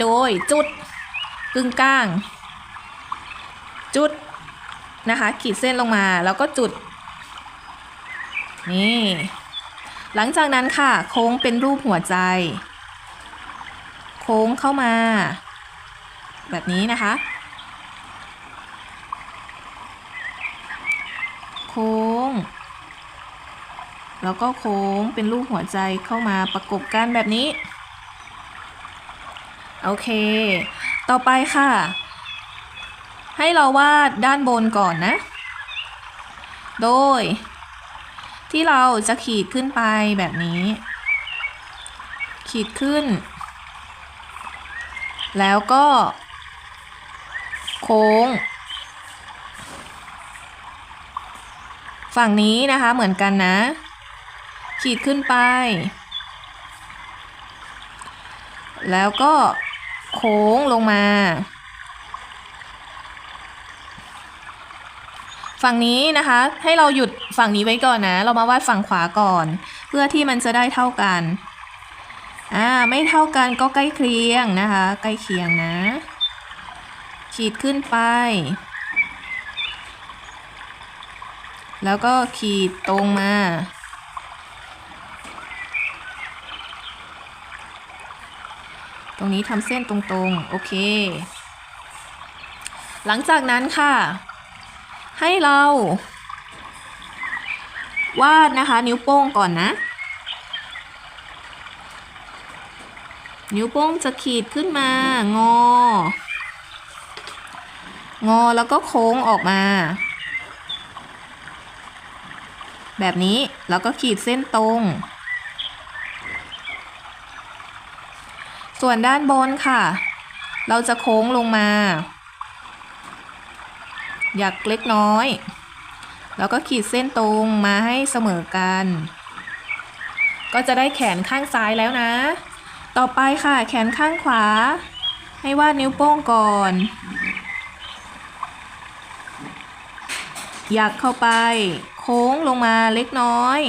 โดยจุดกึ่งกลาง จุดนะคะ ขีดเส้นลงมาแล้วก็จุด นี่ หลังจากนั้นค่ะ โค้งเป็นรูปหัวใจ โค้งเข้ามา แบบนี้นะคะ โค้ง แล้วก็โค้งเป็นรูปหัวใจเข้ามาประกบกันแบบนี้ โอเค ต่อไปค่ะ ให้เราวาดด้านบนก่อนนะ โดย ที่เราจะขีดขึ้นไปแบบนี้ ขีดขึ้น แล้วก็ โค้ง ฝั่งนี้นะคะเหมือนกันนะ ขีดขึ้นไป แล้วก็ โค้งลงมา ฝั่งนี้นะคะ ให้เราหยุดฝั่งนี้ไว้ก่อนนะ เรามาวาดฝั่งขวาก่อน เพื่อที่มันจะได้เท่ากันอ่าไม่เท่ากันก็ใกล้เคียงนะคะ ใกล้เคียงนะ ขีดขึ้นไป แล้วก็ขีดตรงมา ตรงนี้ทำเส้นตรงๆ โอเค หลังจากนั้นค่ะ ให้เรา วาดนะคะ นิ้วโป้งก่อนนะ นิ้วโป้งจะขีดขึ้นมา งอ งอแล้วก็โค้งออกมา แบบนี้แล้วก็ขีดเส้นตรง ส่วนด้านบนค่ะ เราจะโค้งลงมาอยากเล็กน้อย แล้วก็ขีดเส้นตรงมาให้เสมอกัน ก็จะได้แขนข้างซ้ายแล้วนะ ต่อไปค่ะแขนข้างขวา ให้วาดนิ้วโป้งก่อนอยากเข้าไป โค้งลงมาเล็กน้อย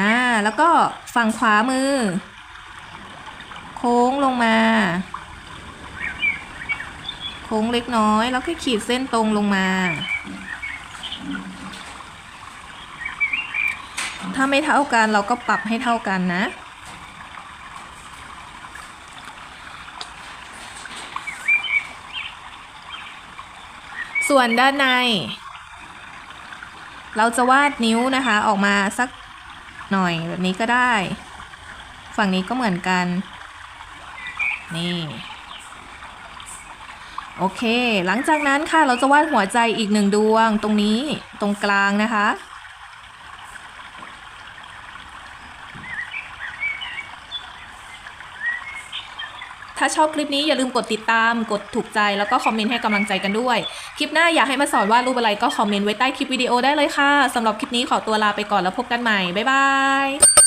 อ่า แล้วก็ฝั่งขวามือ โค้งลงมา โค้งเล็กน้อย แล้วก็ขีดเส้นตรงลงมา ถ้าไม่เท่ากันเราก็ปรับให้เท่ากันนะส่วนด้านใน เราจะวาดนิ้วนะคะออกมาสัก หน่อยแบบนี้ก็ได้ ฝั่งนี้ก็เหมือนกัน นี่ โอเค หลังจากนั้นค่ะเราจะวาดหัวใจอีกหนึ่งดวงตรงนี้ตรงกลางนะคะ ถ้าชอบคลิปนี้อย่าลืมกดติดตาม กดถูกใจแล้วก็คอมเมนต์ให้กำลังใจกันด้วย คลิปหน้าอยากให้มาสอนวาดรูปอะไรก็คอมเมนต์ไว้ใต้คลิปวิดีโอได้เลยค่ะสำหรับคลิปนี้ขอตัวลาไปก่อนแล้วพบกันใหม่บ๊ายบาย